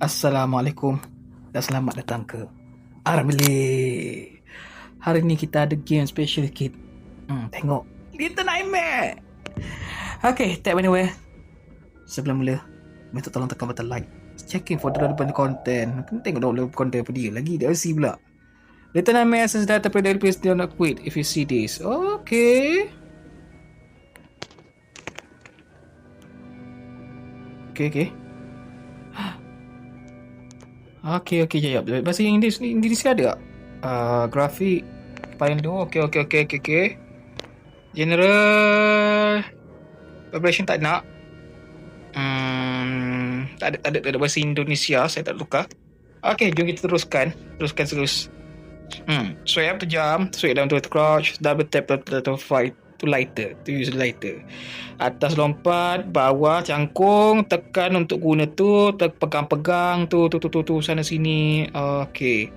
Assalamualaikum dan selamat datang ke Armili. Hari ni kita ada game special sikit. Hmm, tengok. Little Nightmare. Okay, tap anywhere. Sebelum mula, minta tolong tekan button like. Checking for the content. Kena tengok dong relevant content apa dia lagi. DLC pula. Little Nightmare says that the predator please do not quit if you see this. Okay. Okay, okay. Okey okey jap. Bahasa Inggeris ni Inggeris ada tak? Uh, grafik paling dua. Okey okey okey okey okey. General vibration tak nak. Hmm, tak ada, tak ada tak ada bahasa Indonesia, saya tak tukar. Okey, jom kita teruskan. Teruskan terus. Hmm, swipe jam, swipe down to crouch, double tap to, to fight to lighter, to use lighter. Atas lompat, bawah cangkung, tekan untuk guna tu, pegang-pegang tu, tu, tu, tu, tu, sana sini. Okey.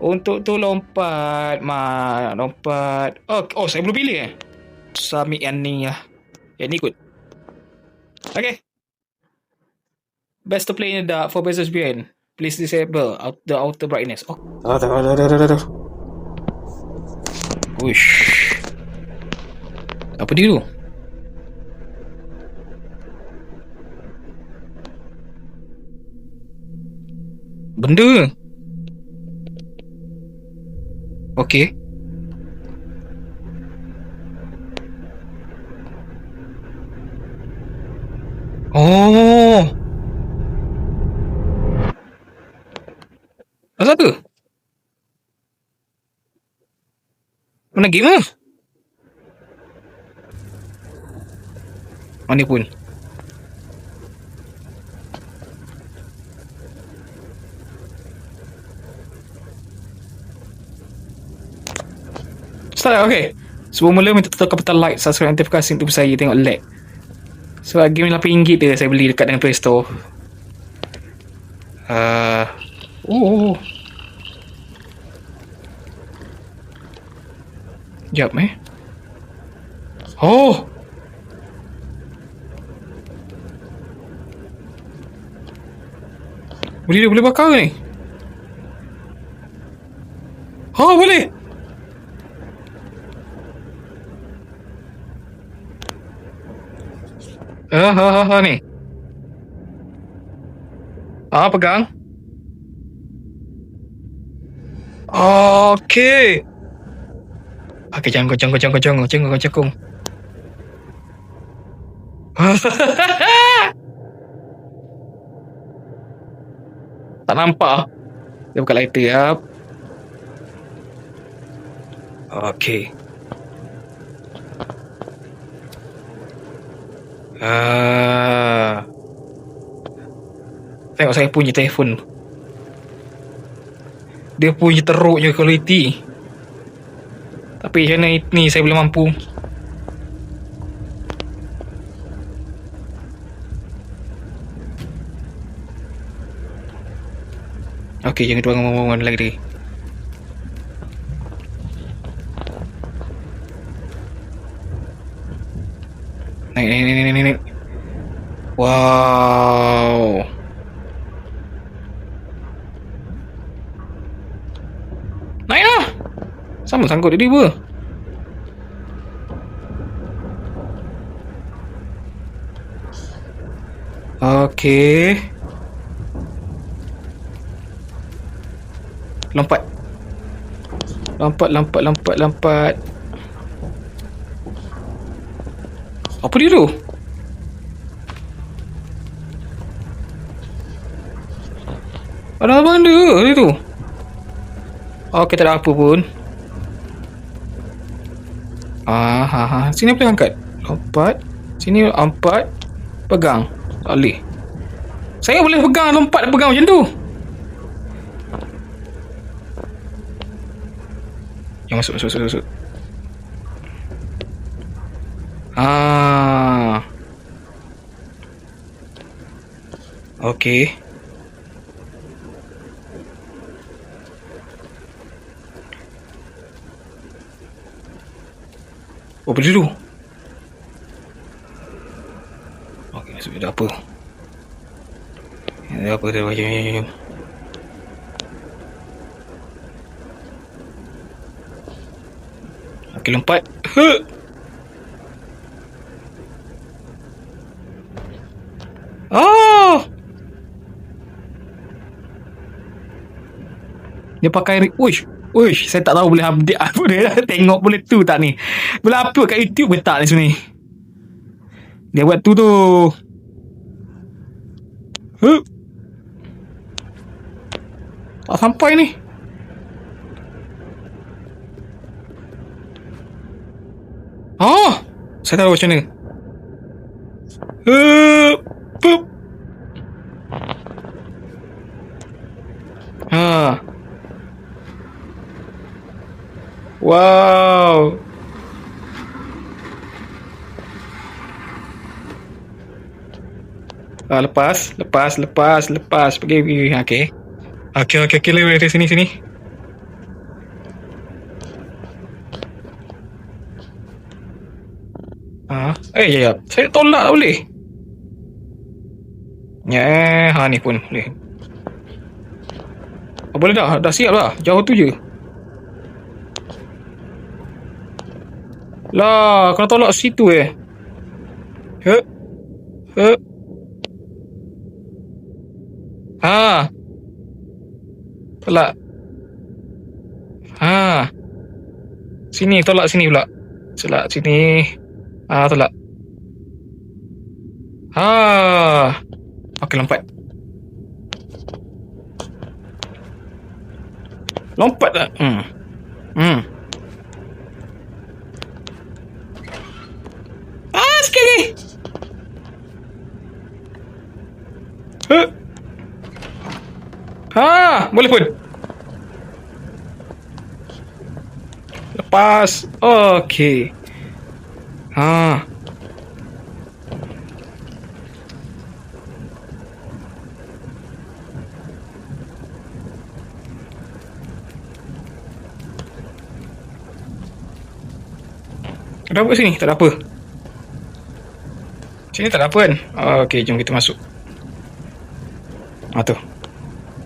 Untuk tu lompat, mat, lompat. Oh, oh saya belum pilih eh. Submit yang ni lah. Yang ni ikut. Okay. Best to play in the dark for best experience. Please disable out the outer brightness. Oh. Dah, dah, dah, dah, dah, dah. Uish. Apa dia tu? Benda. Okey. Oh. Asal tu? Mana game ah? Mana pun. Start lah, okay. Sebelum mula minta tekan button like, subscribe notifikasi untuk saya tengok lag. Sebab game RM8 dia saya beli dekat dengan Play Store. Uh, oh. Jap eh. Oh. Boleh dia boleh bakar ni? Oh boleh. Ah, ha, ha, ha, ni. Ah, pegang. Okey. Okey, jangan jangan jangan jangan jangan jangan. tak nampak. Dia buka lighter ya. Okey. Ah. Tengok saya punya telefon. Dia punya teruknya kualiti. Tapi macam mana ni saya belum mampu. Okey, jangan tuang ngomong-ngomong lagi. Naik, naik, naik, naik, naik. Wow. Naiklah. Sama sangkut dia apa? Okey. Lompat. Lompat, lompat, lompat, lompat. Apa dia tu? Ada apa benda dia tu? Okey, tak ada apa pun. Ah, ha, ha. Sini boleh angkat. Lompat. Sini lompat. Pegang. Tak boleh. Saya boleh pegang, lompat pegang macam tu. Yang masuk, masuk, masuk, masuk. Ah. Okey. Oh, berdiri dulu. Okey, masuk ada apa? Ada apa tu? Jom, jom, lompat. Huh. Oh! Dia pakai Uish Uish Saya tak tahu boleh update apa dia Tengok boleh tu tak ni Boleh upload kat YouTube ke tak ni sebenarnya Dia buat tu tu huh. Tak sampai ni Oh Saya tahu macam mana Pup Ha. Wow. Ah, lepas, lepas, lepas, lepas. Pergi, pergi. Okey. Okey, okey, okey. Lewat dari sini, sini. Ah, eh, ya, ya. Saya tolak tak boleh. Ya, ha ni pun boleh. Oh, boleh dah, dah siap lah. Jauh tu je. Lah, kena tolak situ eh. He. He. Ha. Tolak. Ha. Sini, tolak sini pula. Tolak sini. Ha, tolak. Ha. Okey, lompat. Lompat tak? Hmm. Hmm. Ah, sikit lagi. Huh? Ha, boleh pun. Lepas. Okey. Ha. Ada apa sini? Tak ada apa. Sini tak ada apa kan? Oh, Okey, jom kita masuk. Ah tu.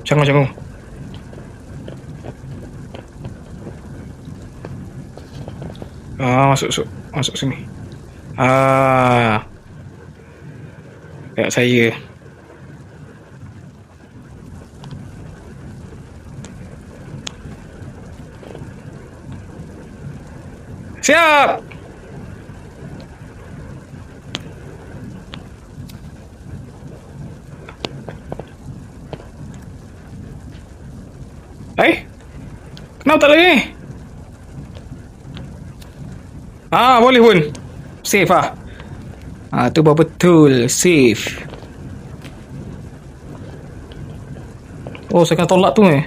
Jangan jangan. Ah, masuk masuk. Masuk sini. Ah. Kayak saya. Siap. Eh? Kenapa tak lagi? Ah, boleh pun. Safe ah. Ah, tu baru betul. Safe. Oh, saya kena tolak tu eh.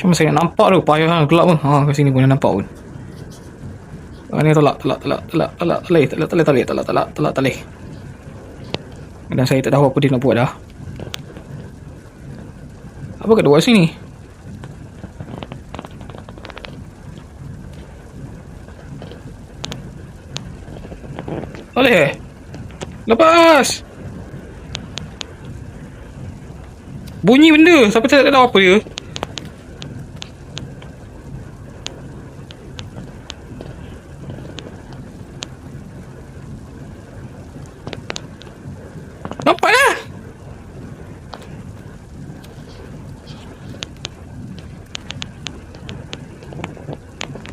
Cuma saya nak nampak tu. Payah lah. Gelap pun. Ha, kat sini pun nampak pun. Ah, ni tolak, tolak, tolak, tolak, tolak, tolak, tolak, tolak, tolak, tolak, tolak, tolak, tolak. Dan saya tak tahu apa dia nak buat dah. Apa luar sini? Boleh? Lepas! Bunyi benda. Siapa tak tahu apa dia? Nampak lah!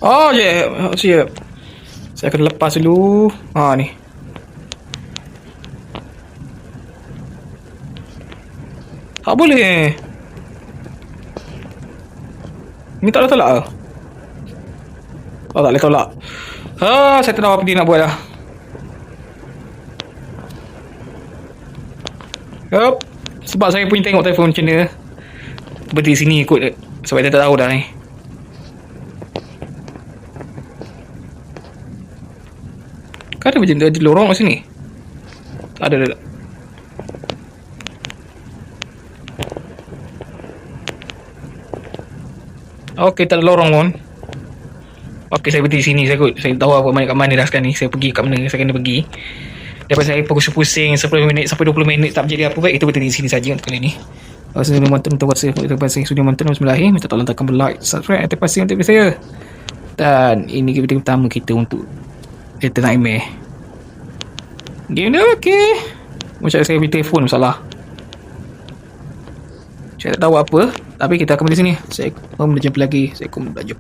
Oh. Yeah. Oh, siap. Saya akan lepas dulu. Ha, ni. Tak boleh. Ni tak boleh tolak ke? Oh, tak boleh tolak. Ha, saya tak tahu apa dia nak buat dah. Yup. Sebab saya pun tengok telefon macam mana. Berdiri sini ikut. Sebab saya tak tahu dah ni. Ada macam ada lorong kat sini. Tak ada ada. Okey, tak ada lorong pun. Okey, saya berdiri sini saya kot. Saya tahu apa mana kat mana dah sekarang ni. Saya pergi kat mana saya kena pergi. Daripada saya pusing-pusing 10 minit sampai 20 minit tak menjadi apa baik Kita berhenti di sini saja untuk kali ini Kalau sudah menonton Terima kasih Terima kasih sudah menonton Bismillahirrahmanirrahim Minta tolong tekan like Subscribe terima kasih untuk saya Dan ini video pertama kita untuk Little Nightmare Game dia okey Macam saya beli telefon masalah. Saya tak tahu apa Tapi kita akan di sini. Saya akan jumpa lagi. Saya akan jumpa lagi